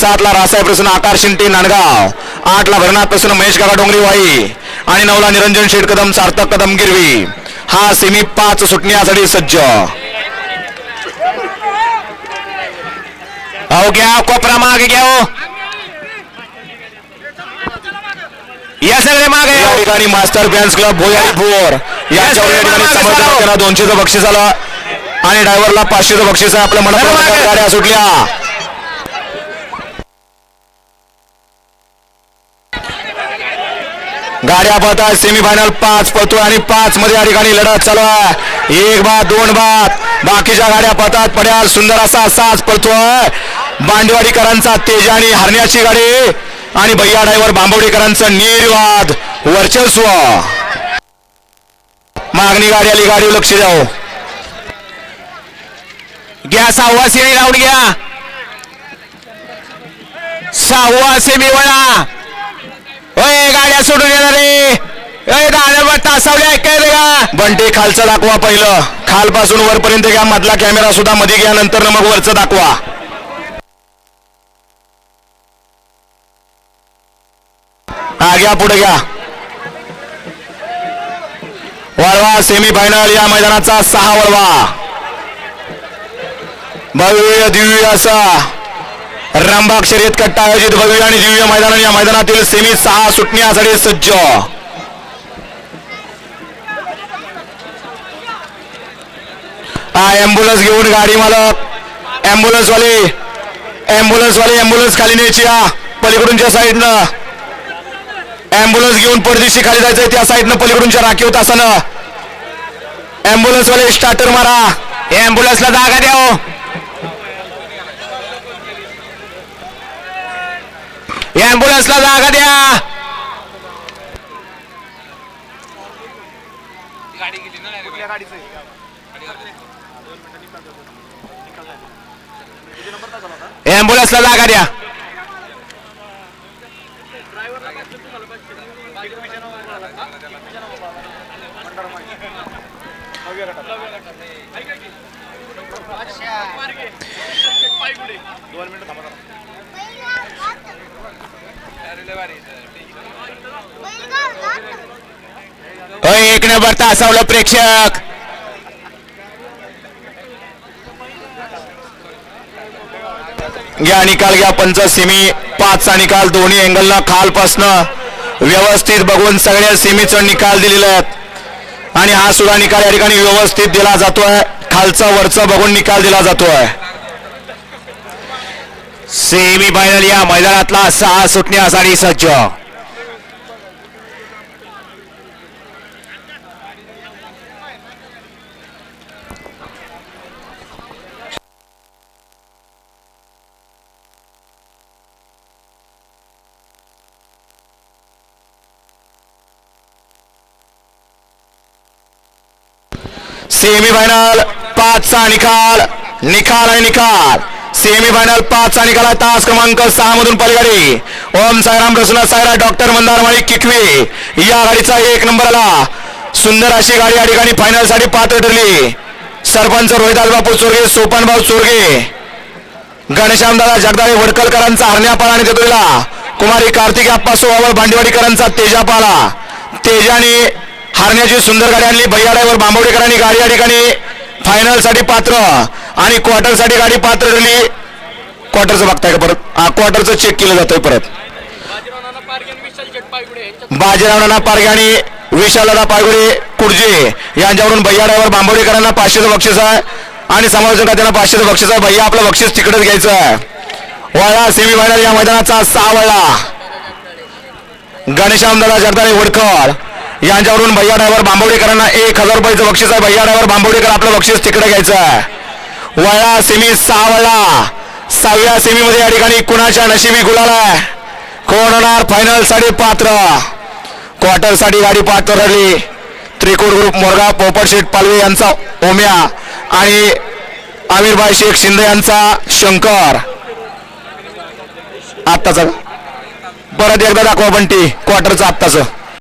सातला रासाहेब प्रसन्न आकार शिंटे नांदगाव. आठला भरनाथ प्रसन्न महेश काका डोंगरी वाई आणि नऊला निरंजन शेठ कदम सार्थक कदम गिरवी. हा सेमी पाच सुटण्यासाठी सज्ज. अहो घ्या कोपरा मागे घ्या हो. या सगळे मागे. या ठिकाणी master fans club Bhoyari Bhor यांच्यावर या ठिकाणी समर्थन केला दोनशेचं बक्षीस आलं. आणि ड्रायव्हरला पाचशेचं बक्षीस आहे आपल्या मनात गाड्या सुटल्या. गाड्या पळतात सेमीफायनल पाच पळतोय आणि पाच मध्ये या ठिकाणी लढत चालू आहे. एक बाद दोन बाद. बाकीच्या गाड्या पाहतात पड्याल सुंदर असा साज पळतोय. बांडवाडीकरांचा तेज आणि हरण्याची गाडी आणि भैया ड्रायव्हर बांबवडीकरांचं निर्वाद वर्चस्व. मागणी गाडी आली गाडी लक्ष द्याव हो. घ्या सहावा सेमी राऊंड घ्या. सहावा सेमी वळा ओय गाड्या तासावल्या काय का बंटे खालचं दाखवा पहिलं. खालपासून वरपर्यंत घ्या. मधला कॅमेरा सुद्धा मध्ये घ्या. नंतर मग वरचं दाखवा. हा घ्या पुढे घ्या. वळवा सेमी फायनल या मैदानाचा सहा वळवा. भव्य दिव्य असा. रामबाग शर्यत कट्टा आयोजित भव्य आणि दिव्य मैदान या मैदानातील सेमी सहा सुटण्यासाठी सज्ज. हा ऍम्ब्युलन्स घेऊन गाडी मालक. ॲम्ब्युलन्सवाले ॲम्ब्युलन्सवाले ॲम्ब्युलन्स खाली न्यायची हा पलीकडूनच्या साईडनं ॲम्ब्युलन्स घेऊन परदेशी खाली जायचंय त्या साईडनं पलीकडूनच्या राखीव तासानं. ॲम्ब्युलन्सवाले स्टार्टर मारा. ॲम्ब्युलन्सला जागा द्या हो. जागा द्या. ऍम्ब्युलन्सला जागा द्या. एक नंबर तासावलं प्रेक्षक. घ्या निकाल घ्या पंच सेमी पाचचा निकाल दोन्ही अँगलला खालपासनं व्यवस्थित बघून सगळ्या सेमीचा निकाल दिलेला आहेत. आणि हा सुद्धा निकाल या ठिकाणी व्यवस्थित दिला जातोय. खालचा वरचा बघून निकाल दिला जातोय. सेमी फायनल या मैदानातला सहा सुटण्यासाठी सज्ज. सेमीफायनल पाचचा निकाल. निकाल आहे निकाल. सेमीफायनल पाचचा निकाल आहे तास क्रमांक सहा मधून पलगाडी ओम साईराम रसुला सायरा डॉक्टर मंदार माळी किकवे. या गाडीचा एक नंबर आला. सुंदर अशी गाडी या ठिकाणी फायनलसाठी पात्र ठरली. सरपंच रोहिदास बापू चोरगे सोपनभाऊ चोरगे. गणश्यामदादा जगदाळे वडकलकरांचा हरण्यापाला आणि कुमारी कार्तिक आप्पा सोवावळ भांडीवाडीकरांचा तेजापाला. तेजाने हारण्याची सुंदर गाडी आणली. भैयाड्यावर बांबवडेकरांनी गाडी या ठिकाणी फायनलसाठी पात्र आणि क्वार्टरसाठी गाडी पात्र ठरली. क्वार्टरचं बघताय का परत? हा क्वार्टरचं चेक केलं जातंय परत. बाजीरावना पारगे आणि विशालदा पायगुडे कुडजे यांच्यावरून भैया बांबवडेकरांना पाचशेचं बक्षीस आहे. आणि समालोचक त्यांना पाचशेचं बक्षीस आहे. भैया आपलं बक्षीस तिकडेच घ्यायचं आहे. वळा सेमी फायनल या मैदानाचा सहा वळा. गणेशामदादा जगदाळे वडकर. यांच्यावरून भैया ड्रायव्हर बांबवडेकरांना एक हजार रुपयाचं बक्षीस आहे. भैया ड्रायव्हर बांबवडेकर आपलं बक्षीस तिकडे घ्यायचं आहे. वळा सेमी सहा वळला सहाव्या सेमीमध्ये या ठिकाणी कुणाच्या नशिबी गुलाला आहे? कोण होणार? फायनलसाठी पात्र. क्वार्टरसाठी गाडी पात्र ठरली. त्रिकोण ग्रुप मोरगा पोपट शेठ पालवे यांचा ओम्या आणि आमिरभाई शेख शिंदे यांचा शंकर. आत्ताचा. परत एकदा दाखवा बंटी क्वार्टरचं आत्ताचं.